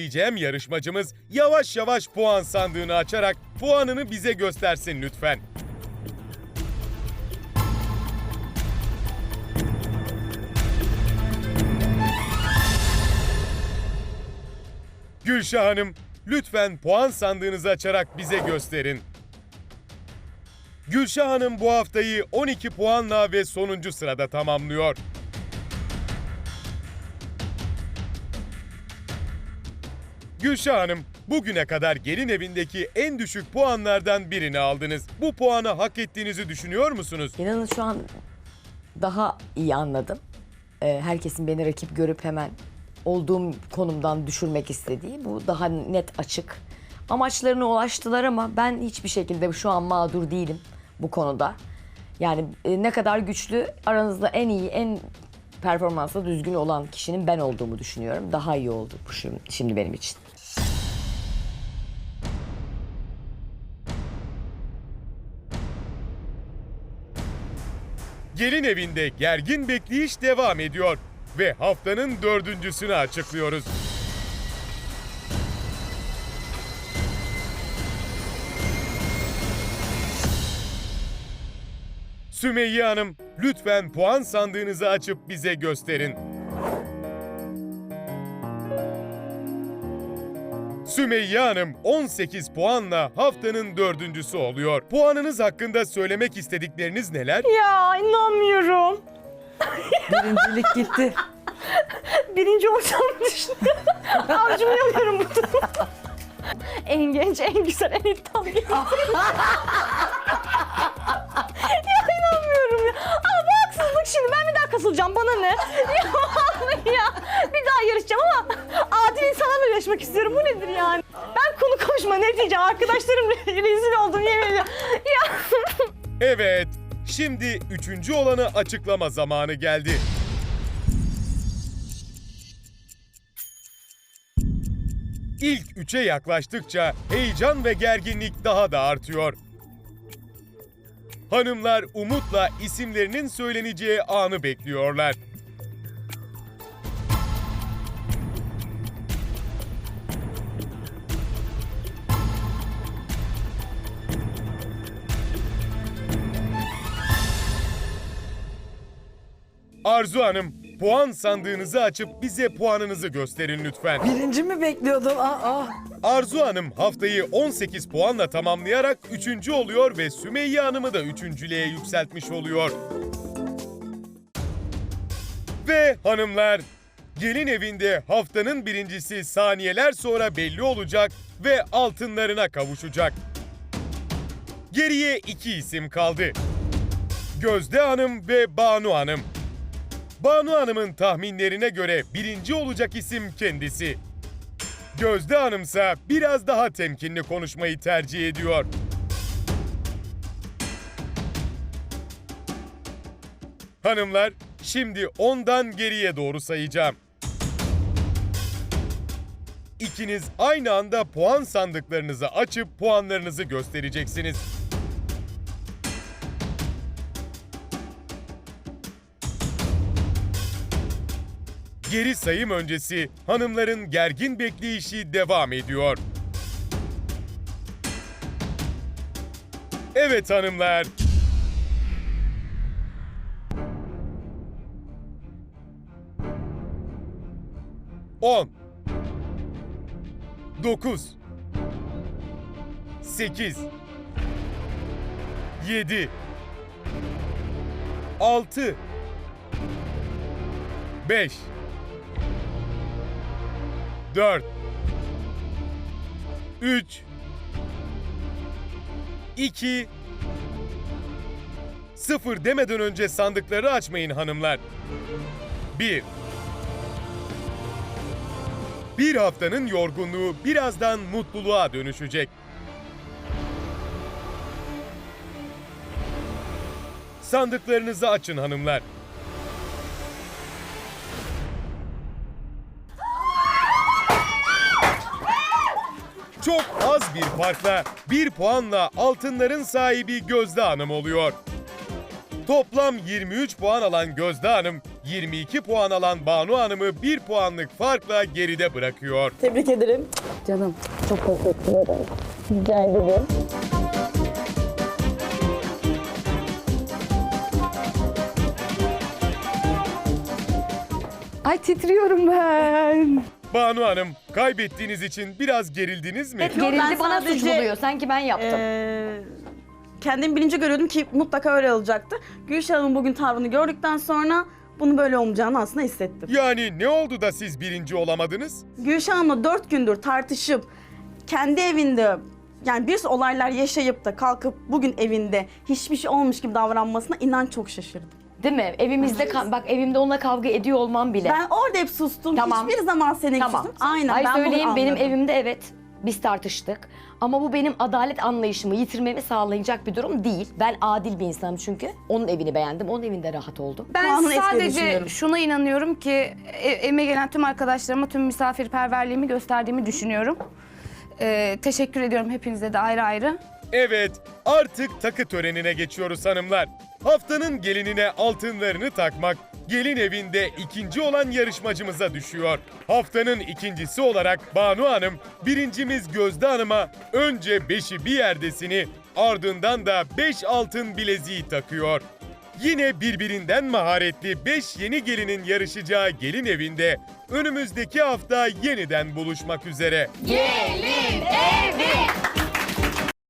Diyeceğim yarışmacımız yavaş yavaş puan sandığını açarak puanını bize göstersin lütfen. Gülşah Hanım, lütfen puan sandığınızı açarak bize gösterin. Gülşah Hanım bu haftayı 12 puanla ve sonuncu sırada tamamlıyor. Gülşah Hanım, bugüne kadar gelin evindeki en düşük puanlardan birini aldınız. Bu puanı hak ettiğinizi düşünüyor musunuz? İnanın şu an daha iyi anladım. Ee, herkesin beni rakip görüp hemen olduğum konumdan düşürmek istediği bu daha net açık. Amaçlarına ulaştılar ama ben hiçbir şekilde şu an mağdur değilim bu konuda. Yani e, ne kadar güçlü aranızda en iyi, en performansla düzgün olan kişinin ben olduğumu düşünüyorum. Daha iyi oldu bu şimdi, şimdi benim için. Gelin evinde gergin bekleyiş devam ediyor ve haftanın dördüncüsünü açıklıyoruz. Sümeyye Hanım, lütfen puan sandığınızı açıp bize gösterin. Sümeyye Hanım 18 puanla haftanın dördüncüsü oluyor. Puanınız hakkında söylemek istedikleriniz neler? Ya inanmıyorum. Birincilik gitti. Birinci olacağımı düşünüyorum. Avcumlamıyorum bu durumu. En genç, en güzel, en iddialı ya inanmıyorum ya. Aa bu haksızlık şimdi. Ben bir daha kasılacağım. Bana ne? Ya vallahi ya. Bir daha yarışacağım ama adil yarışmak istiyorum. Bu nedir yani? Ben konu konuşma ne diyeceğim? Arkadaşlarım rezil oldum yemin. Ya Evet, şimdi üçüncü olanı açıklama zamanı geldi. İlk üçe yaklaştıkça heyecan ve gerginlik daha da artıyor. Hanımlar umutla isimlerinin söyleneceği anı bekliyorlar. Arzu Hanım, puan sandığınızı açıp bize puanınızı gösterin lütfen. Birinci mi bekliyordun? Aa, Arzu Hanım haftayı 18 puanla tamamlayarak 3. oluyor ve Sümeyye Hanım'ı da 3.lüğe yükseltmiş oluyor. Ve hanımlar, gelin evinde haftanın birincisi saniyeler sonra belli olacak ve altınlarına kavuşacak. Geriye iki isim kaldı. Gözde Hanım ve Banu Hanım. Banu Hanım'ın tahminlerine göre birinci olacak isim kendisi. Gözde Hanımsa biraz daha temkinli konuşmayı tercih ediyor. Hanımlar, şimdi ondan geriye doğru sayacağım. İkiniz aynı anda puan sandıklarınızı açıp puanlarınızı göstereceksiniz. Geri sayım öncesi hanımların gergin bekleyişi devam ediyor. Evet hanımlar. On. Dokuz. Sekiz. Yedi. Altı. Beş. 4 3 2 0 demeden önce sandıkları açmayın hanımlar. 1 Bir haftanın yorgunluğu birazdan mutluluğa dönüşecek. Sandıklarınızı açın hanımlar. Çok az bir farkla bir puanla altınların sahibi Gözde Hanım oluyor. Toplam 23 puan alan Gözde Hanım 22 puan alan Banu Hanım'ı 1 puanlık farkla geride bırakıyor. Tebrik ederim. Canım çok teşekkür ederim. Rica ederim. Ay titriyorum ben. Banu Hanım, kaybettiğiniz için biraz gerildiniz mi? Yok, Gerildi bana sadece- suç buluyor. Sanki ben yaptım. Ee, kendimi bilince görüyordum ki mutlaka öyle olacaktı. Gülşah Hanım'ın bugün tavrını gördükten sonra bunun böyle olmayacağını aslında hissettim. Yani ne oldu da siz birinci olamadınız? Gülşah Hanım'la dört gündür tartışıp kendi evinde yani bir sürü olaylar yaşayıp da kalkıp bugün evinde hiçbir şey olmuş gibi davranmasına inan çok şaşırdım. Değil mi? Evimizde ka- bak evimde onunla kavga ediyor olmam bile. Ben orada hep sustum. Tamam. Hiçbir zaman senin tamam. sustum. Aynen Ay ben bunu söyleyeyim benim anladım. evimde evet biz tartıştık. Ama bu benim adalet anlayışımı yitirmemi sağlayacak bir durum değil. Ben adil bir insanım çünkü. Onun evini beğendim. Onun evinde rahat oldum. Ben Puanını eskiye sadece düşünüyorum. şuna inanıyorum ki e- evime gelen tüm arkadaşlarıma tüm misafirperverliğimi gösterdiğimi düşünüyorum. Ee, teşekkür ediyorum hepinize de ayrı ayrı. Evet, artık takı törenine geçiyoruz hanımlar. Haftanın gelinine altınlarını takmak, gelin evinde ikinci olan yarışmacımıza düşüyor. Haftanın ikincisi olarak Banu Hanım, birincimiz Gözde Hanım'a önce beşi bir yerdesini, ardından da beş altın bileziği takıyor. Yine birbirinden maharetli 5 yeni gelinin yarışacağı gelin evinde önümüzdeki hafta yeniden buluşmak üzere. Gelin evi!